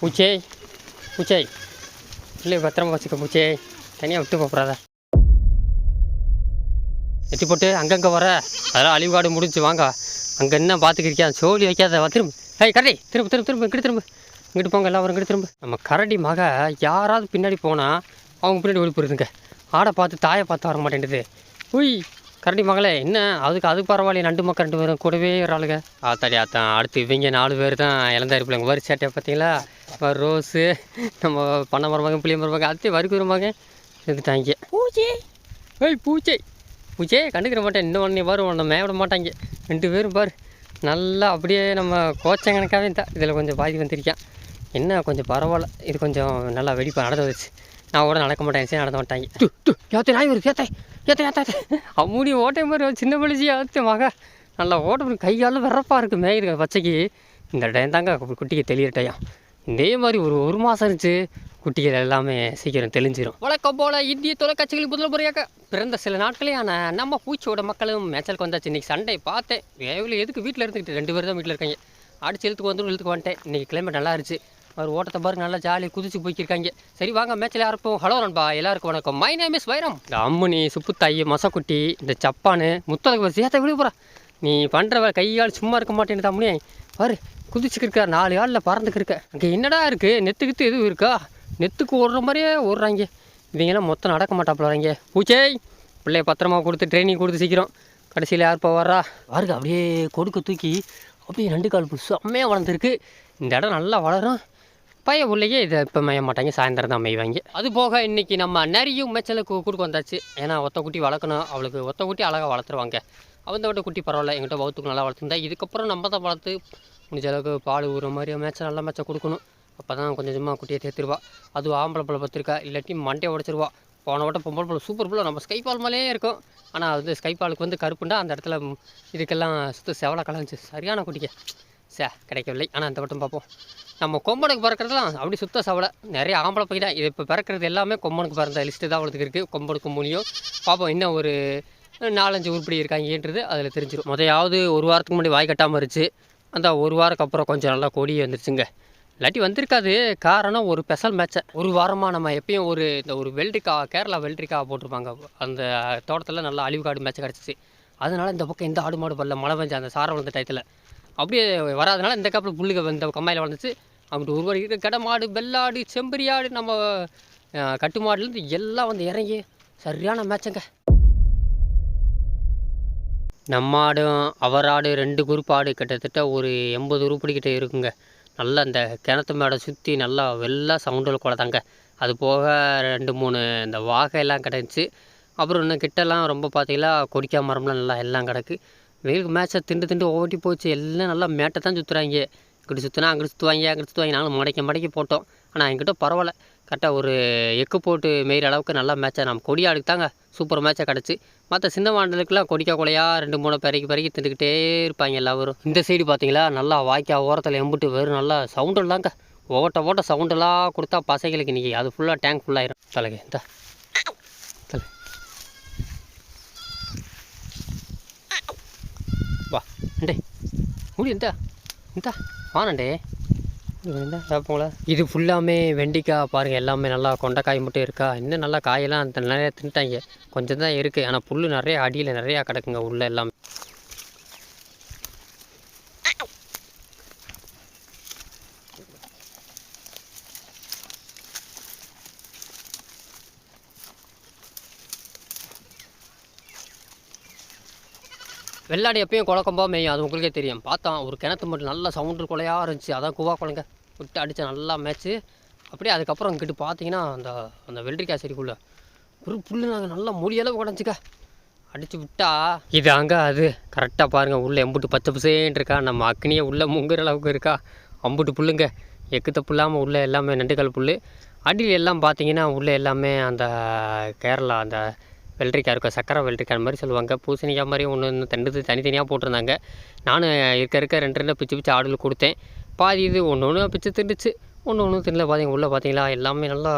பூச்சே பூச்சே இல்லை பத்திரமா வச்சுக்க பூச்சே தனியாக விட்டு போகிறாத எட்டி போட்டு அங்கங்கே வர அதெல்லாம் அழிவு காடு முடிஞ்சு வாங்க அங்கே என்ன பார்த்துக்கிறியா சோழி வைக்காத திரும்ப ஏய் கரடி திரும்ப திரும்ப திரும்ப இங்கிட்டு திரும்ப இங்கிட்டு போங்க எல்லாம் இங்கிட்டு திரும்ப நம்ம கரடி மக யாராவது பின்னாடி போனால் அவங்க பின்னாடி ஓடி போயிருதுங்க ஆடை பார்த்து தாயை பார்த்து வர மாட்டேங்குது உய் கரடி மகளே என்ன? அதுக்கு அது பரவாயில்லையே நண்டு மக்கள் ரெண்டு பேரும் கூடவே வராளுங்க ஆத்தாடி ஆத்தான் அடுத்து இவங்க நாலு பேர் தான் இழந்தாரு பிள்ளைங்க. வரி சேட்டையை பார்த்தீங்களா? ரோஸு நம்ம பண்ண மருமகன் புளிய மருமகன் அடுத்து வரிக்கு வருவாங்க இருந்துட்டாங்க பூச்சே ஏய் பூச்சே பூச்சே கண்டுக்கிற மாட்டேன். இன்னும் ஒன்று வரும் ஒன்று மேவிட மாட்டாங்க. ரெண்டு பேரும் பாரு. நல்லா அப்படியே நம்ம கோச்சங்கணக்காகவே தான் இதில் கொஞ்சம் பாதி வந்திருக்கான். என்ன கொஞ்சம் பரவாயில்ல. இது கொஞ்சம் நல்லா வெடிப்பாக நடந்து வந்துச்சு நான் கூட நடக்க மாட்டேன். சரி நடந்து மாட்டாங்க ஏத்த நாய் வருது? ஏத்த ஏத்த ஏத்த அம்மூடி ஓட்டை மாதிரி சின்ன பழிச்சி ஏத்த மக. நல்லா ஓட்ட முடியும் கையால் விறப்பாக இருக்குது மேயிருக்க பச்சைக்கு. இந்த டைம் தாங்க குட்டிக்கு தெளிகிற டைம். இதே மாதிரி ஒரு ஒரு மாதம் இருந்துச்சு குட்டிகள் எல்லாமே சீக்கிரம் தெளிஞ்சிடும் வழக்கம் போல இந்திய தொலைக்காட்சிகள் முதல் முறையாக பிறந்த சில நாட்களேயான நம்ம பூச்சியோட மக்களும் மேச்சலுக்கு வந்தாச்சு. இன்றைக்கி சண்டை பார்த்தேன். வேவில் எதுக்கு வீட்டில் இருந்துக்கிட்டு ரெண்டு பேர் தான் வீட்டில் இருக்காங்க. அடிச்சு இழுத்துக்கு வந்துடும் இழுத்துக்கு வந்துட்டேன். இன்றைக்கி கிளைமேட் நல்லா இருந்துச்சு. அவர் ஓட்டத்தை பாருங்க நல்லா ஜாலியாக குதிச்சு போய்க்கிருக்காங்க. சரி வாங்க மேட்ச்சில் யாருப்போம் ஹலோ நண்பா எல்லாருக்கும் வணக்கம். மை நேம் இஸ் வைரம். இந்த அம்முனி சுப்புத்தாயி மசக்குட்டி இந்த சப்பானு முத்தலகு சேர்த்த விட போகிறா நீ பண்ணுற கையால் சும்மா இருக்க மாட்டேன்னு அம்முனி பாரு குதிச்சுக்கிருக்க நாலு ஆளில் பறந்துக்கிருக்க அங்கே என்னடா இருக்குது நெத்துக்குத்து எதுவும் இருக்கா? நெத்துக்கு ஓடுற மாதிரியே ஓடுறாங்க. இவங்கெல்லாம் மொத்தம் நடக்க மாட்டாப்புறாங்க பூச்சே பிள்ளைய பத்திரமா கொடுத்து ட்ரைனிங் கொடுத்து சீக்கிரம். கடைசியில் யார் வர்றா? பாருங்க அப்படியே கொடுக்க தூக்கி அப்படியே ரெண்டு கால் புதுசு செம்மையாக வளர்ந்துருக்கு. இந்த இடம் நல்லா வளரும். பைய உள்ளேயே இதை இப்போ மேய மாட்டாங்க சாயந்தரம் தான் மேய்வாங்க. அது போக இன்றைக்கி நம்ம நிறையும் மேய்ச்சலுக்கு கொடுக்க வந்தாச்சு. ஏன்னா ஒத்த குட்டி வளர்க்கணும். அவளுக்கு ஒத்த குட்டி அழகாக வளர்த்துருவாங்க. அவந்த விட குட்டி பரவாயில்ல. எங்கிட்ட வகுத்துக்கு நல்லா வளர்த்துருந்தா. இதுக்கப்புறம் நம்ம தான் வளர்த்து முடிஞ்ச அளவுக்கு பால் ஊற மாதிரி மேய்ச்சல் நல்லா மேய்ச்சல் கொடுக்கணும். அப்போ தான் கொஞ்சம் கொஞ்சமாக குட்டியை தேர்த்துருவா. அதுவும் ஆம்பளை பழம் பார்த்துருக்கா. இல்லாட்டி மண்டையை உடச்சிருவா. போன வட்டம் பொம்பளை பழம் சூப்பர் புள்ள. நம்ம ஸ்கை பால் மேலேயே இருக்கும். ஆனால் அது ஸ்கை பாலுக்கு வந்து கருப்புண்டா அந்த இடத்துல இதுக்கெல்லாம் சுத்த செவலை கலந்துச்சு சரியான குட்டிக்க சே கிடைக்கவில்லை. ஆனால் அந்த வட்டம் பார்ப்போம். நம்ம கொம்பனுக்கு பிறக்கிறதுலாம் அப்படி சுத்த சவலை. நிறைய ஆம்பளை பையன் தான். இது இப்போ பிறக்கிறது எல்லாமே கொம்பனுக்கு பிறந்த லிஸ்ட்டு தான் அவளுக்கு இருக்குது கொம்பனுக்கு முனியும் பார்ப்போம் இன்னும் ஒரு நாலஞ்சு உருப்படி இருக்காங்கன்றது அதில் தெரிஞ்சிடும் முதையாவது ஒரு வாரத்துக்கு முன்னாடி வாய் கட்டாமல் இருந்துச்சு. அந்த ஒரு வாரக்கு அப்புறம் கொஞ்சம் நல்லா கொடி வந்துருச்சுங்க. இல்லாட்டி வந்திருக்காது. காரணம் ஒரு ஸ்பெஷல் மேட்சை ஒரு வாரமாக நம்ம எப்பயும் ஒரு இந்த ஒரு வெல்ட்ரிக்கா கேரளா வெல்ட்ரிக்கா போட்டிருப்பாங்க. அந்த தோட்டத்தில் நல்லா அழிவு காடு மேட்ச் கிடச்சிச்சு. அதனால் இந்த பக்கம் எந்த ஆடு மாடு பல்ல மழை பெஞ்ச அந்த சாரம் வளர்ந்த டயத்தில் அப்படியே வராதனால இந்த காப்பில் புல்லுக இந்த கம்மாயில் வளர்ந்துச்சு. அப்படி ஒரு இருக்கிற கடை மாடு வெள்ளாடு செம்பரி ஆடு நம்ம கட்டுமாடுலேருந்து கட்டு மாடுலேருந்து எல்லாம் வந்து இறங்கி சரியான மேட்சங்க. நம்ம ஆடும் அவர் ஆடு ரெண்டு குரூப் ஆடு கிட்டத்தட்ட ஒரு எண்பது உருப்படிக்கிட்ட இருக்குங்க. நல்லா இந்த கிணத்து மேடை சுற்றி நல்லா வெள்ளா சவுண்டில் குளத்தாங்க அது போக ரெண்டு மூணு இந்த வாகையெல்லாம் கிடந்துச்சு. அப்புறம் இன்னும் கிட்டலாம் ரொம்ப பார்த்தீங்கன்னா கொடிக்கா மரம்லாம் நல்லா எல்லாம் கிடக்கு. வெயிலுக்கு மேட்சை திண்டு திண்டு ஓட்டி போச்சு. எல்லாம் நல்லா மேட்டை தான் சுற்றுறாங்க இங்கிட்டு சுற்றினா அங்கிட்டு சுற்றுவாங்க அங்கிட்டு சுற்றுவாங்க நாங்களும் முடைக்க மடக்கி போட்டோம். ஆனால் என்கிட்ட பரவாயில்ல. கரெக்டாக ஒரு எக்கு போட்டு மேய்கிற அளவுக்கு நல்ல மேட்சாக நம்ம கொடியாளுக்கு தாங்க சூப்பர் மேட்சாக கிடச்சி. மற்ற சின்ன மாண்டலுக்குலாம் கொடிக்கா கொலையாக ரெண்டு மூணு பிறகு பிறகு திண்டுக்கிட்டே இருப்பாங்க எல்லாரும். இந்த சைடு பார்த்தீங்களா நல்லா வாய்க்கா ஓரத்தில் எம்பிட்டு வெறும் நல்லா சவுண்டு இல்லாங்க ஓட்ட ஓட்ட சவுண்டெல்லாம் கொடுத்தா பசங்களுக்கு இன்றைக்கி அது ஃபுல்லாக டேங்க் ஃபுல்லாகிடும் தலைக்கு இந்த. தலை. வா அண்டே முடியும் இந்த. இந்த. ஆனண்டே பார்ப்போங்களா இது ஃபுல்லாமே வெண்டிக்காய் பாருங்கள் எல்லாமே நல்லா கொண்டைக்காய் மட்டும் இருக்கா? இன்னும் நல்லா காயெல்லாம் அந்த நிறையா தின்ட்டாங்க கொஞ்சம் தான் இருக்குது ஆனால் புல் நிறைய அடியில் நிறையா கிடக்குங்க உள்ளே எல்லாமே. வெள்ளாடு எப்பயும் குழக்கம்பா மேயும் அது உங்களுக்கே தெரியும். பார்த்தோம் ஒரு கிணத்து மட்டும் நல்லா சவுண்டு கொலையாக இருந்துச்சு. அதான் குவா குழங்க. விட்டு அடித்த நல்லா மேட்ச்சு அப்படியே அதுக்கப்புறம் இங்கிட்டு பார்த்தீங்கன்னா அந்த அந்த வெள்ளரிக்காய் செடிக்குள்ளே ஒரு புல்லு நாங்கள் நல்லா முடியளவு உடஞ்சிக்கா. அடித்து விட்டா இது அங்கே அது. கரெக்டாக பாருங்கள் உள்ளே எம்புட்டு பச்சை பசேன்னு இருக்கா. நம்ம அக்னியை உள்ளே முங்குற அளவுக்கு இருக்கா. அம்புட்டு புல்லுங்க. எக்குத்த புல்லாமல் உள்ளே எல்லாமே நண்டுக்கல் புல் அடியில் எல்லாம் பார்த்தீங்கன்னா உள்ளே எல்லாமே அந்த கேரளா அந்த வெள்ளரிக்காய் இருக்கும். சக்கரை வெள்ளரிக்காய் மாதிரி சொல்லுவாங்க. பூசணிக்காய் மாதிரி ஒன்று ஒன்று தண்டு தனித்தனியாக போட்டிருந்தாங்க. நானும் இருக்க இருக்க ரெண்டு ரெண்டு பிச்சு பிச்சு ஆடல் கொடுத்தேன். பாதி இது ஒன்று ஒன்று பிச்சு திண்டுச்சு ஒன்று ஒன்று தின்னல பார்த்தீங்க உள்ளே பார்த்தீங்களா எல்லாமே நல்லா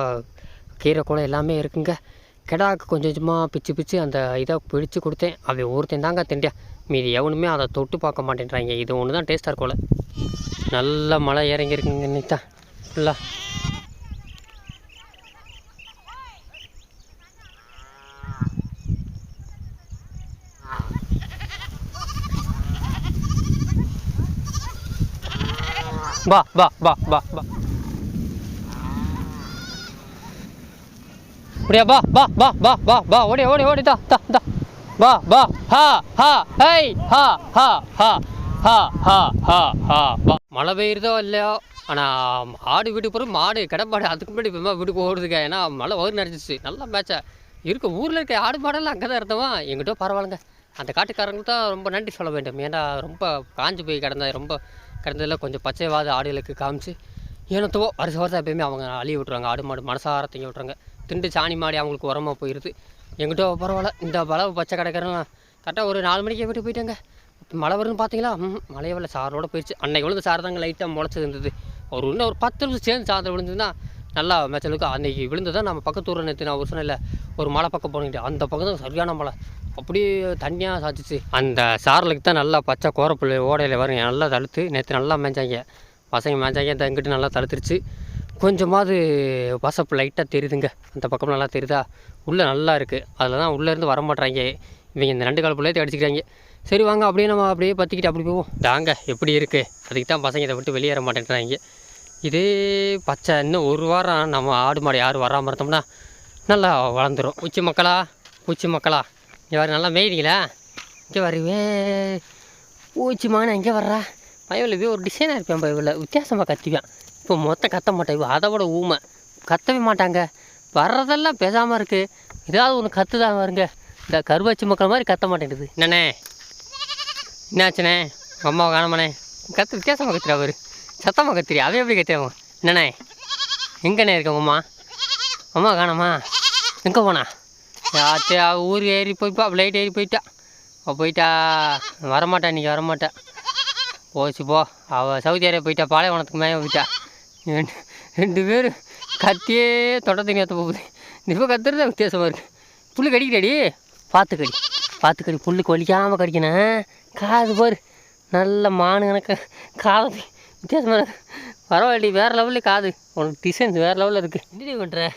கீரை கூட எல்லாமே இருக்குங்க. கிடாக்கு கொஞ்சம் கொஞ்சமாக பிச்சு பிச்சு அந்த இதை பிடிச்சு கொடுத்தேன். அவை ஒருத்தன் தாங்க திண்டியா. மீதி எவனுமே அதை தொட்டு பார்க்க மாட்டேன்றாங்க. இது ஒன்று தான் டேஸ்ட்டாக இருக்கும்ல நல்ல மழை இறங்கியிருக்குங்க இன்னைக்கு தான் ஃபுல்லாக வா வா வா வா வா அப்படியா வா வா வா வா வா வா ஓடி ஓடி ஓடி தா தா தா வா வா ஹா ஹா ஹை ஹா ஹா ஹா ஹா ஹா ஹா ஹா வா மழை பெய்யுறதோ இல்லையோ ஆனால் ஆடு வீட்டுக்கு போகிற மாடு கிடப்பாடு அதுக்கு முன்னாடி இப்போ வீட்டுக்கு ஓடுதுங்க ஏன்னா மழை வயிறு நிறைஞ்சிச்சு நல்லா மேட்சா இருக்க ஊரில் இருக்க ஆடு மாடெல்லாம் அங்கே தான் இருந்தவா எங்கிட்ட பரவாயில்லைங்க. அந்த காட்டுக்காரங்களுக்கு தான் ரொம்ப நன்றி சொல்ல வேண்டும். ஏன்னா ரொம்ப காஞ்சு போய் கிடந்தேன். ரொம்ப கிடந்ததில் கொஞ்சம் பச்சைவாத ஆடுகளுக்கு காமிச்சு ஏனத்தவோ வருஷ வருஷம் எப்பயுமே அவங்க அழிய விட்ருவாங்க ஆடு மாடு மனசார திங்க விட்றாங்க திண்டு சாணி மாடி அவங்களுக்கு உரமாக போயிடுது எங்கிட்ட பரவாயில்ல இந்த பலவு பச்சை கிடக்கிறலாம் கரெக்டாக ஒரு நாலு மணிக்கு வீட்டு போயிட்டாங்க. மழை வருதுன்னு பார்த்தீங்களா? மழையே வரல. சாரோட போயிடுச்சு அன்னைக்கு விழுந்த சார் தாங்க லைட்டாக முளைச்சி இருந்தது. ஒரு இன்னும் ஒரு பத்து நிமிஷம் சேர்ந்து சாயந்தரம் விழுந்ததுன்னா நல்லா மேய்ச்சலுக்கு அன்றைக்கி விழுந்ததை நம்ம பக்கத்து ஊரில் நேற்று நான் ஒரு சொன்னேன்ல ஒரு மலை பக்கம் போனிட்டு அந்த பக்கம் தான் சரியான மலை. அப்படியே தண்ணியாக சாச்சிச்சு அந்த சாரலுக்கு தான் நல்லா பச்சை கோரப்புள்ள ஓடையில் வரும் நல்லா தடுத்து நேற்று நல்லா மேய்ஞ்சாங்க பசங்க மேய்ஞ்சாங்க இந்த இங்கிட்டு நல்லா தடுத்துருச்சு கொஞ்சமாவது வசப்பு லைட்டாக தெரியுதுங்க. அந்த பக்கம் நல்லா தெரியுதா? உள்ளே நல்லா இருக்குது அதில் தான் உள்ளேருந்து வர மாட்றாங்க இவங்க இந்த ரெண்டு கால் பிள்ளைய அடிச்சுக்கிறாங்க. சரி வாங்க அப்படியே நம்ம அப்படியே பற்றிக்கிட்டு அப்படி போவோம். தாங்க எப்படி இருக்குது அதுக்கு தான் பசங்க இதை விட்டு வெளியேற மாட்டேன்றாங்க. இதே பச்சை இன்னும் ஒரு வாரம் நம்ம ஆடு மாடு யாரும் வராமல் இருந்தோம்னா நல்லா வளர்ந்துரும். பூச்சி மக்களா பூச்சி மக்களா. இங்கே வர நல்லா மேய்றீங்களா? இங்கே வருவே பூச்சி இங்கே வர்றா. பயவில் போய் ஒரு டிசைனாக இருப்பேன் பயவில் வித்தியாசமாக கத்துவேன் இப்போ மொத்தம் கத்த மாட்டேன். இப்போ அதை விட ஊமை. கத்தவே மாட்டாங்க. வர்றதெல்லாம் பேசாமல் இருக்குது ஏதாவது ஒன்று கத்துதான் வருங்க இந்த கருவாச்சி மக்கள் மாதிரி கத்த மாட்டேங்குது. என்னண்ணே? என்னாச்சுண்ணே? அம்மாவை காணமாண்ணே? கத்து வித்தியாசமாக கத்துறா அவர் சத்தமாக கத்துறி அவன் எப்படி கத்தியாவும் என்னண்ணே? எங்கண்ணே இருக்க உமா? அம்மா காணம்மா எங்கே போனா? ஆச்சு அவ ஊர் ஏறி போய்ப்பா. லைட் ஏறி போயிட்டா. அவள் போயிட்டா. வரமாட்டா இன்றைக்கி வரமாட்டா. போச்சு போ. அவள் சவுதி அரேபியா போயிட்டா. பாலைவனத்துக்கு மேலே போயிட்டா. ரெண்டு ரெண்டு பேரும் கத்தியே தொட தண்ணி ஏற்ற போகுது. இப்போ கத்துறது வித்தியாசமாக இருக்குது புல் கடிக்கிறாடி பார்த்து கடி. பார்த்து கடி. புல் கொலிக்காமல் கடிக்கணும். காது பாரு. நல்ல மானு கணக்கு. காது. வித்தியாசமாக இருக்கு. பரவாயில்ல வேறு லெவலில் காது. உனக்கு டிசைன்ஸ் வேறு லெவலில் இருக்குது என்னடி பண்ணுற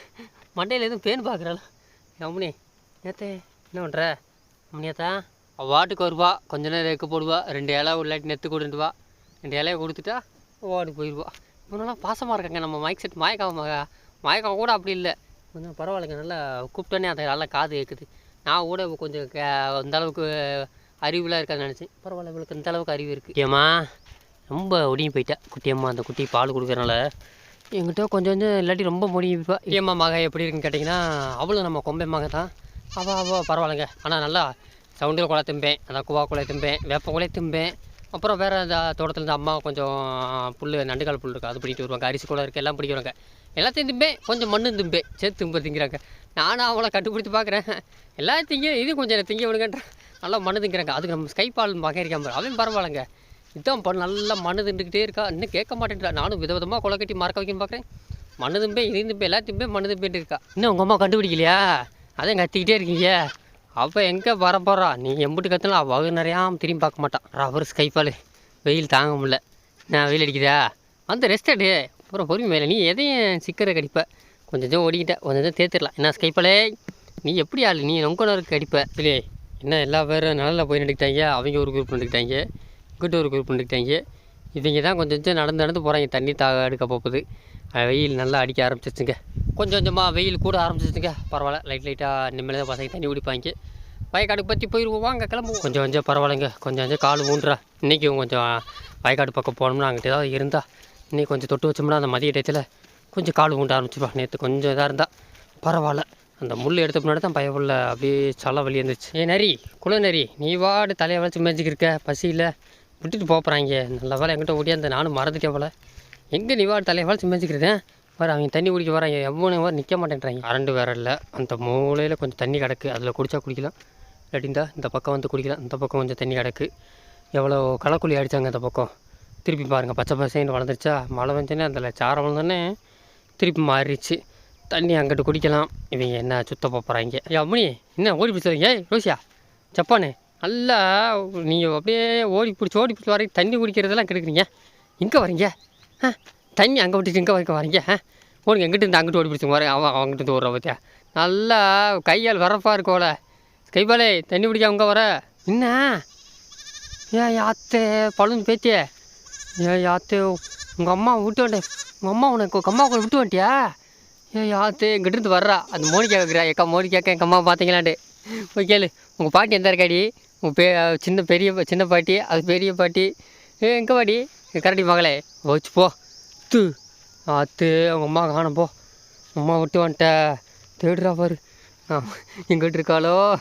மண்டையில் எதுவும் பேன் பார்க்குறாள் அம்மனி நேத்தே என்ன பண்ணுற அம்மனியாத்தா அவள் வாட்டுக்கு வருவா. கொஞ்ச நேரம் வைக்க போடுவா. ரெண்டு இலை இல்லாட்டி நெத்து கொடுத்துட்டு வா. ரெண்டு இலையை கொடுத்துட்டா ஓடி போயிடுவா இவனெல்லாம் பாசமாக இருக்காங்க. நம்ம மைக் செட் மாயக்காவ மகா மாயக்காவ கூட அப்படி இல்லை. கொஞ்சம் பரவாயில்லைங்க. நல்லா கூப்பிட்டோன்னே அந்த நல்லா காது கேட்குது நான் கூட கொஞ்சம் கே- இந்த அளவுக்கு அறிவுலாம் இருக்கான்னு நினச்சேன். பரவாயில்ல இவளுக்கு இந்த அளவுக்கு அறிவு இருக்குது ஏம்மா ரொம்ப ஒடிங்கி போயிட்டா. குட்டியம்மா அந்த குட்டி பால் கொடுக்குறனால. எங்கிட்ட கொஞ்சம் கொஞ்சம் இல்லாட்டி ரொம்ப முடிப்பா ஏம்மா மக எப்படி இருக்குன்னு கேட்டிங்கன்னா அவளும் நம்ம கொம்பை மக தான். அவள் அவள் பரவாயில்லைங்க. ஆனால் நல்லா சவுண்டில் குலை திம்பேன் அதான் குவா குலை திம்பேன் வேப்ப குலை திம்பேன். அப்புறம் வேறு அந்த தோட்டத்துலேருந்து அம்மா கொஞ்சம் புல் நண்டுக்கால் புல் இருக்குது அது பிடிக்கிட்டு வருவாங்க. அரிசி குலை இருக்குது எல்லாம் பிடிக்கிறாங்க எல்லாத்தையும் திம்பேன். கொஞ்சம் மண்ணு திம்பேன். சேர்த்து திம்ப திங்கிறாங்க நானும் அவளை கண்டுபிடிச்சி பார்க்குறேன். எல்லாத்தையும் திங்க இது கொஞ்சம் திங்க விடுங்கன்ற. நல்லா மண்ணு திங்கிறாங்க. அதுக்கு நம்ம ஸ்கைபால் மகன் இருக்கான் பாரு. அவன் பரவாயில்லைங்க. இதான் பண்ண நல்லா மண்ணு திண்டுக்கிட்டே இருக்கா. இன்னும் கேட்க மாட்டேன்றா. நானும் விதவிதமாக கொலை கட்டி மறக்க வைக்க பார்க்குறேன் மண்ணு தும்பே இது தும்பே எல்லாத்தையும் போய் மண்ணு திம்பேன்ட்டு இருக்கா. இன்னும் உங்கள் அம்மா கண்டுபிடிக்கலையா? அதான் கத்திக்கிட்டே இருக்கீங்க. அப்போ எங்கே வர போகிறா நீ எம்பிட்டு கற்றுனா அவள் நிறையாம திரும்பி பார்க்க மாட்டான் ரவர் ஸ்கைஃபால் வெயில் தாங்க முடில நான் வெயில் அடிக்குதா? அந்த ரெஸ்ட் எடு. அப்புறம் பொறுமை மேலே. நீ எதையும் சிக்கரை கடிப்ப. கொஞ்சம் கொஞ்சம் ஓடிக்கிட்ட. கொஞ்சம் கொஞ்சம் தேர்த்திடலாம் என்ன ஸ்கைப்பாலே? நீ எப்படி ஆள்? நீ நொங்கனருக்கு அடிப்ப. இல்லையே. என்ன எல்லா பேரும் நிழலில் போய் நடிக்கிட்டாங்க அவங்க ஒரு குரூப் நடிக்கிட்டாங்க இங்கிட்ட ஒரு குரூப் நின்றுக்கிட்டாங்க இவங்க தான் கொஞ்சம் கொஞ்சம் நடந்து நடந்து போகிறாங்க தண்ணி தாக எடுக்க போகுது. வெயில் நல்லா அடிக்க ஆரம்பிச்சிச்சுங்க கொஞ்சம் கொஞ்சமாக வெயில் கூட ஆரம்பிச்சிச்சுங்க பரவாயில்ல. லைட் லைட்டாக நிம்மதியாக பசங்க தண்ணி குடிப்பாங்க. வயக்காடு பற்றி போயிடுவோம் வாங்க கிளம்புவோம். கொஞ்சம் கொஞ்சம் பரவாயில்லைங்க. கொஞ்சம் கொஞ்சம் கால் ஊன்றா. இன்றைக்கும் கொஞ்சம் வயக்காடு பக்கம் போனோம்னா அங்கிட்ட ஏதாவது இருந்தால் இன்னைக்கு கொஞ்சம் தொட்டு வச்சோம்னா அந்த மதிய டயத்தில் கொஞ்சம் கால் ஊண்ட ஆரம்பிச்சிருப்பா நேற்று கொஞ்சம் இதாக இருந்தால் பரவாயில்ல. அந்த முள் எடுத்த முன்னாடி தான் பயவுள்ள அப்படியே சல வலி இருந்துச்சு. ஏ நரி குள நரி நீ வாடு தலையை வளைச்சி மேய்ச்சிக்கிருக்க பசியில் விட்டுட்டு போகிறாங்க நல்ல வேலை எங்கிட்ட ஓடியாந்த நானும் மறந்துட்டேன் போல. எங்கே நீ வாடு தலையை வளைச்சி வர அவங்க தண்ணி குடிக்க வராங்க எவ்வளோ வர நிற்க மாட்டேன்றாங்க. அரண்டு வேற இல்லை. அந்த மூலையில் கொஞ்சம் தண்ணி கிடக்கு. அதில் குடித்தா குடிக்கலாம். இல்லாட்டிந்தா இந்த பக்கம் வந்து குடிக்கலாம். இந்த பக்கம் கொஞ்சம் தண்ணி கிடக்கு. எவ்வளோ களக்குழி அடித்தாங்க அந்த பக்கம். திருப்பி பாருங்கள் பச்சை பசைன்னு வளர்ந்துருச்சா? மழை வந்துச்சுன்னா அதில் சாரம் வளர்ந்தோடனே திருப்பி மாறிடுச்சு. தண்ணி அங்கிட்டு குடிக்கலாம். இவங்க என்ன சுத்த போகிறாங்க ஏ அம்மணி என்ன ஓடி பிடிச்சாங்க ஏய் ரோசியா ஜப்பானு. நல்லா நீங்கள் அப்படியே ஓடி பிடிச்சி ஓடி பிடிச்சி வரைக்கும் தண்ணி குடிக்கிறதெல்லாம் கெடுக்குறீங்க இங்கே வரீங்க? ஆ தண்ணி அங்கே விட்டுட்டு இங்கே வரைக்கும் வரீங்க? ஆ ஓடுங்க எங்கிட்ட இருந்து அங்கிட்டு ஓடி பிடிச்சி வரேன் அவன் அவங்ககிட்ட ஓடுற பார்த்தியா நல்லா கையால் வரப்பாக இருக்கோல. கைபாலே தண்ணி பிடிக்க அங்கே வர. என்ன? ஏ யாத்தே பழுந்து பேத்தியே. ஏ யாத்தே உங்கள் அம்மா விட்டு வந்துட்டேன் உங்கள் அம்மா உனக்கு உங்கள் அம்மா கூட விட்டு வந்துட்டியா? ஏ யாத்தே இங்கிட்ட இருந்து வர்றா. அந்த மோனிக்கா கேட்குறா எக்கா மோனிக்காக்க எங்கள் அம்மா பார்த்தீங்களாண்டு போய் கேளு. உங்கள் பாட்டி எந்த இருக்காடி? பே சின்ன பெரிய சின்ன பாட்டி அது பெரிய பாட்டி. ஏ எங்கே பாட்டி? கரடி மகளே. வச்சு போ. து. அத்து அவங்க அம்மா காணும் போ. அம்மா விட்டு வந்துட்ட. தேடுறா பாரு. எங்கிட்டு எங்கிட்ட இருக்காளோ?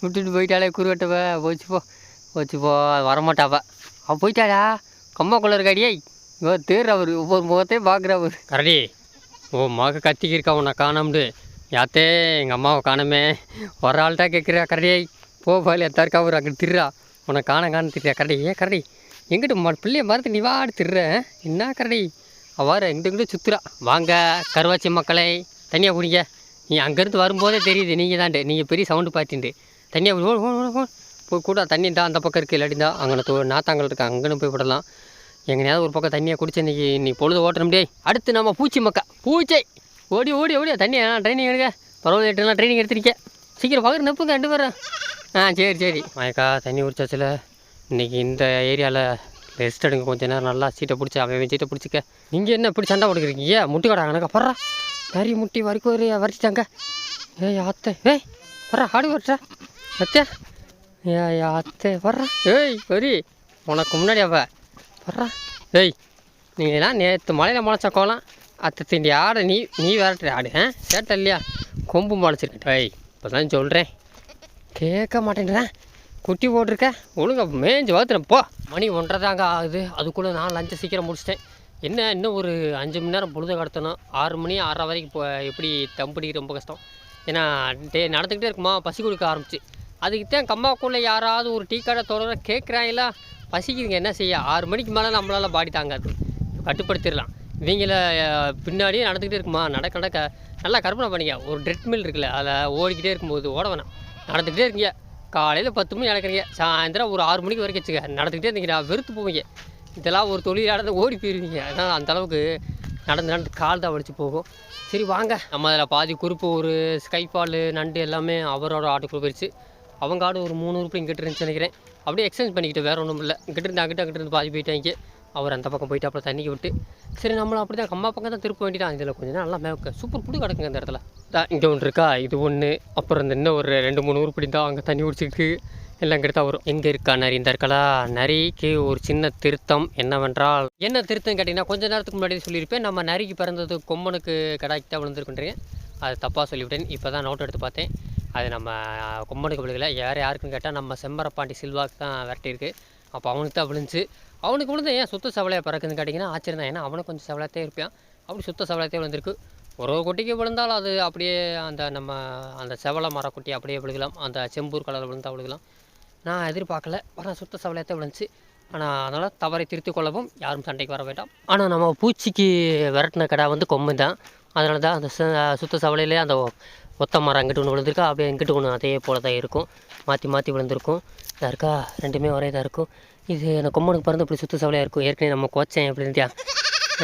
விட்டுட்டு போயிட்டாளே குருவட்டவ. போச்சு போ. போச்சு போ. வரமாட்டாவ அவள் போயிட்டாடா கம்மாக்குள்ள இருக்காடியே இவ தேடுறா அவரு ஒவ்வொரு முகத்தையும் பார்க்குறவர் கரடி ஓ மக கத்திக்கிருக்கா உன்னை காணோம்னு. யாத்தே எங்கள் அம்மாவை காணமே. ஒரு ஆள்கிட்ட கேட்குறா கரடியை. போ பாலி எத்தா இருக்கா அங்கே திருறா உனக்கு காண காண திருறா கரடி ஏன் கரடி? எங்கிட்ட ம பிள்ளைய மறந்து நீ வாடு திர்ற என்ன கரடி? அவ்வாறு எங்கிட்ட சுற்றுறா வாங்க கருவாச்சி மக்களை தனியாக குடிங்க. நீ அங்கேருந்து வரும்போதே தெரியுது நீங்கள் தான்ட்டு. நீங்கள் பெரிய சவுண்டு பார்த்துட்டு தனியாக ஓ ஓ ஓ, போய் கூட தண்ணி தான் அந்த பக்கம் இருக்குது இல்லாட்டி தான் அங்கே தோ நாத்தாங்கள் இருக்கா அங்கன்னு போய் விடலாம். எங்கேயாவது ஒரு பக்கம் தண்ணியை குடிச்சு இன்றைக்கி நீ பொழுது ஓட்டணும் முடியாது அடுத்து நம்ம பூச்சி மக்கா. பூச்சை. ஓடி ஓடி ஓடி. தண்ணி ட்ரைனிங் எடுக்க பரவாயில்ல ட்ரைனிங் எடுத்திருக்கேன். சீக்கிரம் பகர் நெப்புங்க ரெண்டு பேரும். ஆ சரி சரி. மயக்கா தண்ணி குடிச்சாச்சுல. இன்றைக்கி இந்த ஏரியாவில் ரெஸ்ட் எடுங்க. கொஞ்ச நேரம் நல்லா சீட்டை பிடிச்சி அவன் சீட்டை பிடிச்சிக்க. நீங்கள் என்ன இப்படி சண்டை கொடுக்குறீங்க முட்டி கடை கணக்கா படுறா. நிறைய முட்டி வரைக்கும் ஒரு வரைச்சிட்டாங்க ஏய் அத்தை ஏய் வர்றா ஆடு வர்றா அத்தே. ஏய் ஆத்தே வர்றா ஏய் வரி. உனக்கு முன்னாடி அவ. வர்றா ஏய் நீங்களாம் நேற்று மலையில் முளைச்ச கோலம். அத்தை திண்டி ஆடை நீ நீ விரட்டுற ஆடு ஆ? சேட்டை இல்லையா? கொம்பு முளைச்சிருக்கேன் ஏய் இப்போ தான் சொல்கிறேன் கேட்க மாட்டேன்றேன் குட்டி போட்டிருக்க? ஒழுங்கா மேஞ்சு வளர்த்துறேன் போ. மணி ஒன்றரை தாங்க ஆகுது. அதுக்குள்ளே நான் லஞ்சம் சீக்கிரம் முடிச்சிட்டேன். என்ன இன்னும் ஒரு அஞ்சு மணி நேரம் பொழுது கடத்தணும். ஆறு மணி ஆறரை வரைக்கும் இப்போ எப்படி தம்பிடிக்க ரொம்ப கஷ்டம். ஏன்னா டே நடந்துக்கிட்டே இருக்குமா பசி கொடுக்க ஆரம்பிச்சு. அதுக்கு தான் கம்மாக்குள்ளே யாராவது ஒரு டீ கடை தொடர கேட்குறாங்களா? பசிக்குதுங்க என்ன செய்ய? ஆறு மணிக்கு மேலே நம்மளால் பாடி தாங்காது. கட்டுப்படுத்திடலாம். இவங்கள பின்னாடியே நடந்துக்கிட்டே இருக்குமா? நடக்க நடக்க. நல்லா கற்பனை பண்ணிக்க. ஒரு ட்ரெட்மில் இருக்குல்ல அதில் ஓடிக்கிட்டே இருக்கும்போது ஓட வேணாம். நடந்துக்கிட்டே இருக்கீங்க. காலையில் பத்து மணி நடக்கிறீங்க. சாயந்தரம் ஒரு ஆறு மணிக்கு வரைக்கும் வச்சுக்க நடந்துக்கிட்டே இருந்தீங்க. வெறுத்து போவீங்க. இதெல்லாம் ஒரு தொழில் நடந்து ஓடி போயிருவீங்க. அதனால் அந்த அளவுக்கு நடந்து நடந்து கால் தான் வலிச்சு போகும். சரி வாங்க. நம்ம அதில் பாதி குறிப்பு ஒரு ஸ்கைஃபாலு நண்டு எல்லாமே அவரோட ஆட்டுக்குள்ள போயிடுச்சு அவங்க ஆடு ஒரு மூணு உறுப்பு இங்கிட்ட இருந்துச்சு நினைக்கிறேன். அப்படியே எக்ஸ்சேஞ்ச் பண்ணிக்கிட்டு வேறு ஒன்றும் இல்லை. இங்கிட்ட இருந்து அங்கிட்ட அங்கிட்ட இருந்து பாதி போயிட்டாங்க. அவர் அந்த பக்கம் போயிட்டு அப்புறம் தண்ணிக்கு விட்டு சரி நம்மளும் அப்படி தான் கம்மா பக்கம் தான் திருப்ப வேண்டியதான் இதில் கொஞ்சம் நேரம் நல்லா மேய்க்க சூப்பர் புடி கிடக்குங்க இந்த இடத்துல. தான் இங்கே ஒன்று இருக்கா? இது ஒன்று அப்புறம் இந்த இன்னும் ஒரு ரெண்டு மூணு ஊர் தான் அங்கே தண்ணி குடிச்சிருக்கு எல்லாம் கெடுத்தா வரும். எங்கே இருக்கா நரி? இந்த இருக்கலா? நரிக்கு ஒரு சின்ன திருத்தம் என்னவென்றால் என்ன திருத்தம் கேட்டிங்கன்னா கொஞ்ச நேரத்துக்கு முன்னாடி சொல்லியிருப்பேன். நம்ம நரிக்கு பிறந்தது கொம்பனுக்கு கடாய்க்கு தான் விழுந்துருக்குன்றேன் அது தப்பாக சொல்லிவிட்டேன். இப்போ தான் நோட் எடுத்து பார்த்தேன். அது நம்ம கொம்பனுக்கு விழுகலை. யார் யாருக்குன்னு கேட்டால் நம்ம செம்பரப்பாண்டி சில்வாக்கு தான் விரட்டியிருக்கு. அப்போ அவனுக்கு தான் விழுந்துச்சு. அவனுக்கு விழுந்து ஏன் சுத்த சவலையாக பறக்குதுன்னு கேட்டிங்கன்னா ஆச்சரியம் தான் ஏன்னா அவனுக்கு கொஞ்சம் சவலையாத்தே இருப்பான். அப்படி சுத்த சவலையாத்தே விழுந்திருக்கு. ஒரு ஒரு குட்டிக்கு விழுந்தாலும் அது அப்படியே அந்த நம்ம அந்த செவலை மரக்குட்டி அப்படியே விழுகலாம். அந்த செம்பூர் கலரில் விழுந்தால் விழுகலாம். நான் எதிர்பார்க்கல. ஆனால் சுத்த சவலையத்தை விழுந்துச்சு. ஆனால் அதனால் தவறை திருத்தி கொள்ளவும் யாரும் சண்டைக்கு வர வேண்டாம். ஆனால் நம்ம பூச்சிக்கு விரட்டின கடை வந்து கொம்பு தான். அதனால தான் அந்த ச- சுத்த சவலையிலே அந்த ஒத்த மரம் அங்கிட்டு ஒன்று விழுந்திருக்கா. அப்படியே இங்கிட்டு ஒன்று அதே போல தான் இருக்கும். மாற்றி மாற்றி விழுந்திருக்கும். இதாக இருக்கா? ரெண்டுமே ஒரே இதாக இருக்கும். இது அந்த கொம்பனுக்கு பிறந்து இப்படி சுத்த சவலையாக இருக்கும்? ஏற்கனவே நம்ம கோச்சேன் எப்படி இருந்தியா?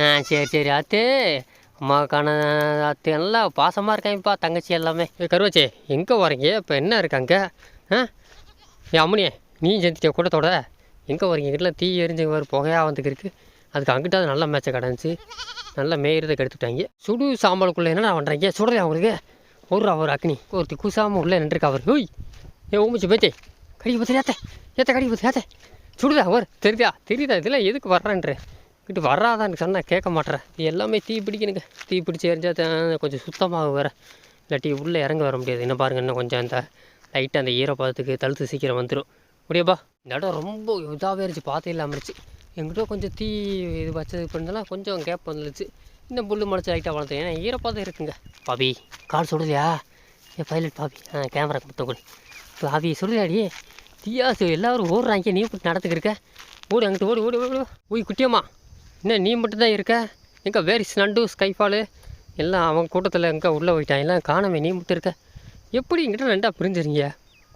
ஆ சரி சரி அத்தே அம்மாவுக்கான ஆத்து. நல்லா பாசமாக இருக்காங்கப்பா தங்கச்சி எல்லாமே. ஏய், கருவாச்சே எங்கே வரீங்க இப்போ என்ன இருக்காங்க ஆ? ஏன் அம்மனியே நீ செஞ்சிட்டிய கூட்டத்தோட? எங்கே வரீங்க எங்கிட்ட தீ எரிஞ்சு வர புகையாக வந்துக்கு இருக்குது அதுக்கு அங்கிட்டாவது நல்ல மேட்சை கிடந்துச்சு நல்லா மேயிறதை கெடுத்துட்டாங்க. சுடு சாம்பலுக்குள்ளே என்னடா பண்ணுறீங்க சுடலையா அவங்களுக்கு ஒரு அவர் அக்னி. ஒருத்தி குசாமல் உள்ளே நின்றுருக்கா அவர் ஹோய். ஏ ஊமிச்சு பேத்தே. கடிக்க பத்து ஏத்த ஏத்த கடிக்க பத்து ஏத்த சுடுதா ஒரு தெரியுதா? தெரியுதா? இதெல்லாம் எதுக்கு வர்றேன்ற? இங்கிட்டு எனக்கு சொன்னால் கேட்க மாட்டேறேன் எல்லாமே தீ பிடிக்கணுங்க. தீ பிடிச்சி எரிஞ்சா கொஞ்சம் சுத்தமாக வர இல்லாட்டி உள்ளே இறங்க வர முடியாது. என்ன பாருங்க இன்னும் கொஞ்சம் அந்த லைட்டாக அந்த ஈரப்பதத்துக்கு தழுத்து சீக்கிரம் வந்துடும் முடியாப்பா? இந்த இடம் ரொம்ப இதாகவே இருந்துச்சு. பார்த்தே இல்லாமல் இருந்துச்சு. எங்கிட்ட கொஞ்சம் தீ இது வச்சது பண்ணதெல்லாம் கொஞ்சம் கேப் வந்துருச்சு. இன்னும் புல்லு முளைச்சி லைட்டாக வளர்த்து ஏன்னா ஈரப்பதம் இருக்குங்க. பாபி கால் சுடுதியா? ஏ பைலட் பாபி. ஆ கேமரா கொடுத்த கூட. பாபி சுடுதாடி தீயாசு எல்லாரும் ஓடுறாங்க. நீ இப்படி நடத்துக்கிருக்க ஓடு அங்கிட்டு ஓடு ஓடு ஓடு ஓய் குட்டியம்மா என்ன நீ மட்டும் தான் இருக்க? எங்கே வேரிஸ் நண்டு ஸ்கைஃபாலு எல்லாம் அவன் கூட்டத்தில் எங்கே உள்ளே போயிட்டான். எல்லாம் காணவே நீ மட்டும் இருக்க. எப்படி எங்கிட்ட ரெண்டாக பிரிஞ்சுறீங்க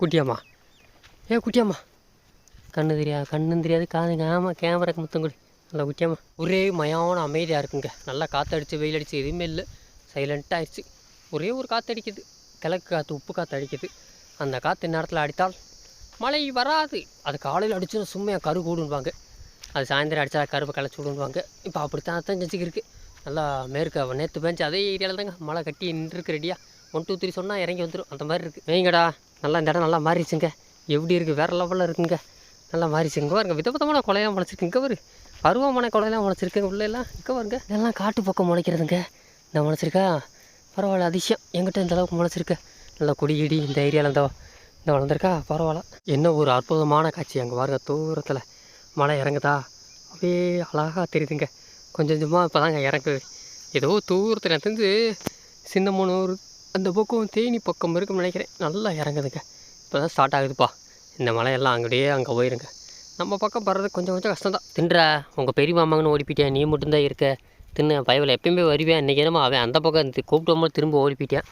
குட்டியம்மா? ஏ குட்டியம்மா. கண்ணு தெரியாது கண்ணும் தெரியாது காதுங்க ஆமாம் கேமராக்கு முத்தம் கொடு. நல்லா குட்டியம்மா. ஒரே மயான அமைதியாக இருக்குங்க. நல்லா காற்றடிச்சு வெயில் அடிச்சு எதுவுமே இல்லை. சைலண்ட்டாக ஆயிடுச்சு. ஒரே ஒரு காற்று அடிக்குது கிழக்கு காற்று உப்பு காற்று அடிக்குது. அந்த காற்று நேரத்தில் அடித்தால் மழை வராது. அது காலையில் அடிச்சுன்னா சும்மையாக கரு கூடுவாங்க அது சாயந்தரம் அடித்தா கருப்பை களைச்சி விடுவாங்க இப்போ அப்படித்தான் தான் செஞ்சுக்கிருக்கு நல்லா மேற்கு நேற்று பேஞ்சு அதே ஏரியாவில் தாங்க மழை கட்டி நின்றுருக்கு ரெடியாக ஒன் டூ த்ரீ சொன்னால் இறங்கி வந்துடும் அந்த மாதிரி இருக்குது வைங்கடா. நல்லா இந்த இடம் நல்லா மாறிச்சுங்க எப்படி இருக்குது வேறு லெவலில் இருக்குங்க. நல்லா மாறிச்சுங்க இங்கே பாருங்க விதவிதமான கொலையெல்லாம் முளைச்சிருக்கு. இங்கே வரு பருவமான கொலையெல்லாம் முளைச்சிருக்கு. உள்ளெல்லாம் இங்கே பாருங்க. இதெல்லாம் காட்டு பக்கம் முளைக்கிறதுங்க. இந்த முளைச்சிருக்கா? பரவாயில்ல அதிசயம். எங்கிட்ட இந்த அளவுக்கு முளைச்சிருக்கு. நல்லா குடிகிடி இந்த ஏரியாவில் இந்த. இந்த வளர்ந்துருக்கா? பரவாயில்ல. என்ன ஒரு அற்புதமான காட்சி. அங்கே பாருங்க தூரத்தில் மழை இறங்குதா? அப்படியே அழகாக தெரியுதுங்க. கொஞ்சம் கொஞ்சமாக இப்போ தாங்க இறங்குது. ஏதோ தூரத்தில் இருந்து சின்னமனூர் அந்த பக்கம் தேனி பக்கம் இருக்குன்னு நினைக்கிறேன். நல்லா இறங்குதுங்க. இப்போ தான் ஸ்டார்ட் ஆகுதுப்பா. இந்த மலையெல்லாம் அங்கேயே அங்கே போயிருங்க. நம்ம பக்கம் வர்றது கொஞ்சம் கொஞ்சம் கஷ்டம் தான் தின்றா உங்கள் பெரிய மாமாங்கன்னு ஓடிப்பிட்டேன் நீ மட்டும்தான் இருக்க. தின்னு. பயவில் எப்பயுமே வருவேன் இன்றைக்கி என்னமோ அவன் அந்த பக்கம் தி- போது திரும்ப ஓடிப்பிட்டேன்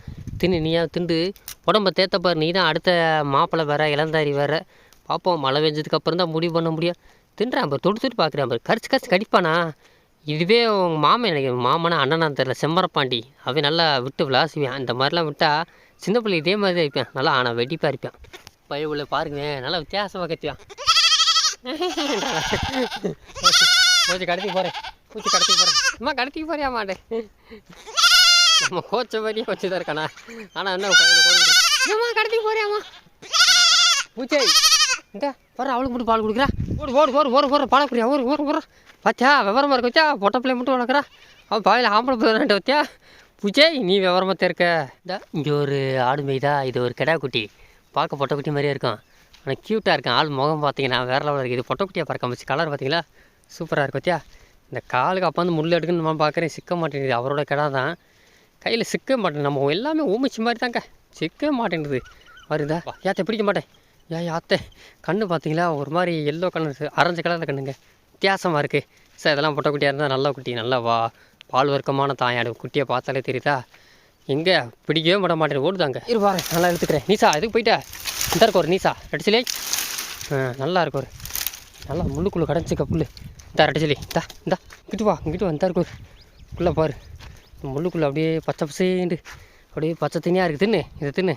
தின்னு நீயா திண்டு. உடம்ப தேத்தப்பார் நீ தான் அடுத்த மாப்பிள்ளை வேற இளந்தாரி வேற. பார்ப்போம் மழை பெஞ்சதுக்கு அப்புறம் தான் முடிவு பண்ண முடியும். தின்றான் பாரு தொட்டு தொட்டு பார்க்குறான் பாரு. கரிச்சு கரிச்சு கடிப்பானா? இதுவே உங்கள் மாமன் எனக்கு மாமனா அண்ணனா தெரில செம்மரப்பாண்டி அவன் நல்லா விட்டு விளாசுவான் இந்த மாதிரிலாம் விட்டால் சின்ன பிள்ளை இதே மாதிரி தான் இருப்பேன். நல்லா ஆனால் வெடிப்பாக இருப்பேன். பயவுள்ள உள்ள பாருங்க நல்லா வித்தியாசமாக கத்துவான். கொஞ்சம் கடத்தி போகிறேன் பூச்சி கடத்தி போகிறேன் அம்மா கடத்தி போறியா மாட்டேன் நம்ம கோச்ச மாதிரியே வச்சு தான் இருக்கானா? ஆனால் என்ன பையனை கோவில் அம்மா கடத்தி போறியாம்மா பூச்சை இந்த போற அவளுக்கு மட்டும் பால் கொடுக்குறா. ஓடு ஓடு ஓடு ஓடு ஓடு பால் குடியா ஓடு ஓடு ஓடு. பாத்தியா விவரமாக இருக்கு வச்சா பொட்டை பிள்ளை மட்டும் வளர்க்குறா. அவன் பாயில் ஆம்பளை பிள்ளை வத்தியா பூச்சை நீ விவரமாக இருக்க இந்த இங்கே ஒரு ஆடு மேய்தா இது ஒரு கிடா குட்டி. பார்க்க பொட்டைக்குட்டி மாதிரியே இருக்கும். ஆனால் க்யூட்டாக இருக்கும். ஆள் முகம் பார்த்தீங்கன்னா வேற லெவலில் இருக்குது இது பொட்டை பறக்க பார்க்க வச்சு கலர் பார்த்தீங்களா? சூப்பராக இருக்கும் பத்தியா? இந்த காலுக்கு அப்போ வந்து முள் எடுக்குன்னு நான் பார்க்குறேன். சிக்க மாட்டேங்குது. அவரோட கிடா தான். கையில் சிக்க மாட்டேன் நம்ம எல்லாமே ஊமிச்சு மாதிரி தாங்க சிக்க மாட்டேங்குது. வருதா? யாத்தை பிடிக்க மாட்டேன்? ஏன் யாத்தை கண்ணு பார்த்தீங்களா? ஒரு மாதிரி எல்லோ கலர் அரைஞ்ச கலரில் கண்ணுங்க. வித்தியாசமாக இருக்குது சார் இதெல்லாம் பொட்டை குட்டியாக இருந்தால் நல்ல குட்டி. நல்லா வா. பால் வர்க்கமான தாயாடு. குட்டியை பார்த்தாலே தெரியுதா? எங்கே? பிடிக்கவே மாட்ட மாட்டேன் ஓடுதாங்க. இரு பாரு நல்லா எடுத்துக்கிறேன் நீசா இதுக்கு போயிட்டா? இந்த இருக்கும் ஒரு நீசா. ரெடிச்சிலே ஆ நல்லா இருக்கும் ஒரு. நல்லா முள்ளுக்குள்ளே கடைஞ்சிக்க புல்லு. தரட்டு சொல்லி. தா இந்தா. இங்கிட்டு வா இங்கிட்டு வந்தா இருக்கும் உள்ளே பாரு. முள்ளுக்குள்ளே அப்படியே பச்சை பசேண்டு அப்படியே பச்சை தண்ணியாக இருக்குது தின்னு இதை தின்னு.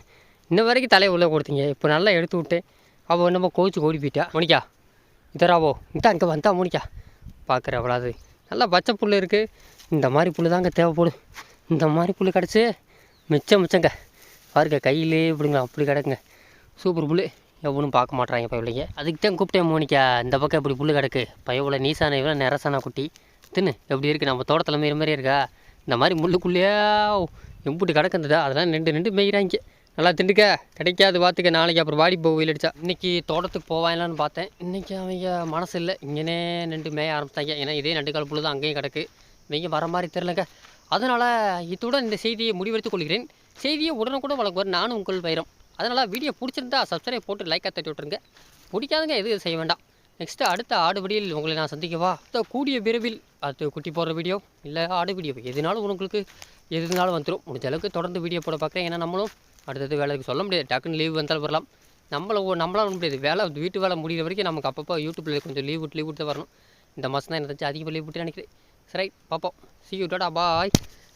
இன்ன வரைக்கும் தலையை உள்ளே கொடுத்தீங்க இப்போ நல்லா எடுத்து விட்டேன் அவள் என்னமோ கோச்சு ஓடி போயிட்டா. மோனிக்கா இதராவோ இந்தா இங்கே வந்தா மோனிக்கா பார்க்குற அவ்வளோது நல்லா பச்சை புல் இருக்குது இந்த மாதிரி புல் தாங்க தேவைப்படும். இந்த மாதிரி புல் கிடச்சி மிச்சம் மிச்சங்க. பாருங்க கையிலே இப்படிங்க அப்படி கிடக்குங்க. சூப்பர் புல் எவனும் பார்க்க மாட்டாங்க பயவில்லைங்க அதுக்கு தான் கூப்பிட்டேன் மோனிக்கா இந்த பக்கம் இப்படி புல் கிடக்கு. பயவுல நீசான இவ்வளோ நிறசான குட்டி. தின்னு எப்படி இருக்குது நம்ம தோட்டத்தில் மாரி மாதிரியே இருக்கா? இந்த மாதிரி முள்ளுக்குள்ளேயே எம்புட்டு கிடக்குந்ததா அதெல்லாம் நின்று நின்று மேய்கிறாங்க நல்லா திண்டுக்க. கிடைக்காது பார்த்துக்க நாளைக்கு அப்புறம் வாடி போ வெயில் அடிச்சா. இன்னைக்கு தோட்டத்துக்கு போவாங்களான்னு பார்த்தேன். இன்னைக்கு அவங்க மனசு இல்லை. இங்கேனே நின்று மேய ஆரம்பித்தாங்க ஏன்னா இதே நண்டுக்கால் புழு தான் அங்கேயும் கிடக்கு. இவங்க வர மாதிரி தெரிலங்க அதனால் இத்துடன் இந்த செய்தியை முடிவெடுத்துக் கொள்கிறேன். செய்தியை உடனுக்குடன் வழங்குவார் நானும் உங்கள் வைரம். அதனால் வீடியோ பிடிச்சிருந்தா சப்ஸ்கிரைப் போட்டு லைக்காக தட்டி விட்ருங்க பிடிக்காதுங்க எதுவும் செய்ய வேண்டாம். நெக்ஸ்ட்டு அடுத்த ஆடு உங்களை நான் சந்திக்கவா அடுத்த கூடிய விரைவில் அது குட்டி போடுற வீடியோ இல்லை ஆடு வீடியோ எதுனாலும் உங்களுக்கு எதுனாலும் வந்துடும் முடிஞ்ச அளவுக்கு தொடர்ந்து வீடியோ போட பார்க்குறேன். ஏன்னா நம்மளும் அடுத்தது வேலைக்கு சொல்ல முடியாது. டக்குன்னு லீவ் வந்தாலும் வரலாம். நம்மள நம்மளால் நம்மளால முடியாது. வேலை வீட்டு வேலை முடிகிற வரைக்கும் நமக்கு அப்பப்போ யூடியூப்பில் கொஞ்சம் லீவ் விட்டு லீவ் விட்டு வரணும். இந்த மாதம் தான் எனக்கு அதிகமாக லீவ் விட்டு நினைக்கிறேன். சரி பார்ப்போம். சி யூ டாடா பாய்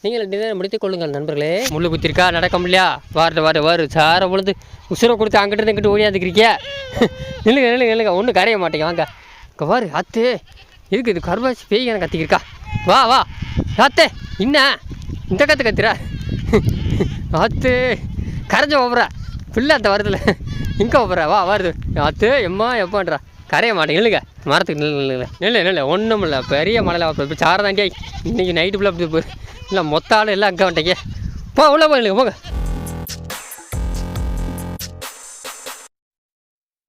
நீங்கள் டின்னர் முடித்துக் கொள்ளுங்கள் நண்பர்களே. முள்ளு குத்திருக்கா நடக்க முடியலையா? வாரு வாரு வாரு. சாரை பொழுது உசுரை கொடுத்து அங்கிட்டு இருந்து இங்கிட்டு ஓடியாந்துக்கிறீங்க நில்லுங்க நில்லுங்க நில்லுங்க. ஒன்றும் கரைய மாட்டேங்க. வாங்க. இங்கே அத்து இருக்கு இது கருவாச்சி பேய் எனக்கு கத்திக்கிருக்கா வா வா. அத்தே என்ன இந்த கத்து கத்துறா. ஆத்து. கரைஞ்ச ஓப்புறா பிள்ளை அந்த வருதுல இங்கே ஓப்புறா வா வருது ஆத்து எம்மா எப்பான்றா? கரைய மாட்டேங்க இல்லைங்க மரத்துக்கு நில்லு நில்லுங்க நில்லு. நில்லு ஒன்றும் இல்லை. பெரிய மலையில் இப்போ சாரதாண்டியா இன்னைக்கு நைட்டு ஃபுல்லாக அப்படி இல்லை மொத்த ஆள் எல்லாம் அங்கே வந்துட்டேங்க. போ உள்ள போய் போங்க.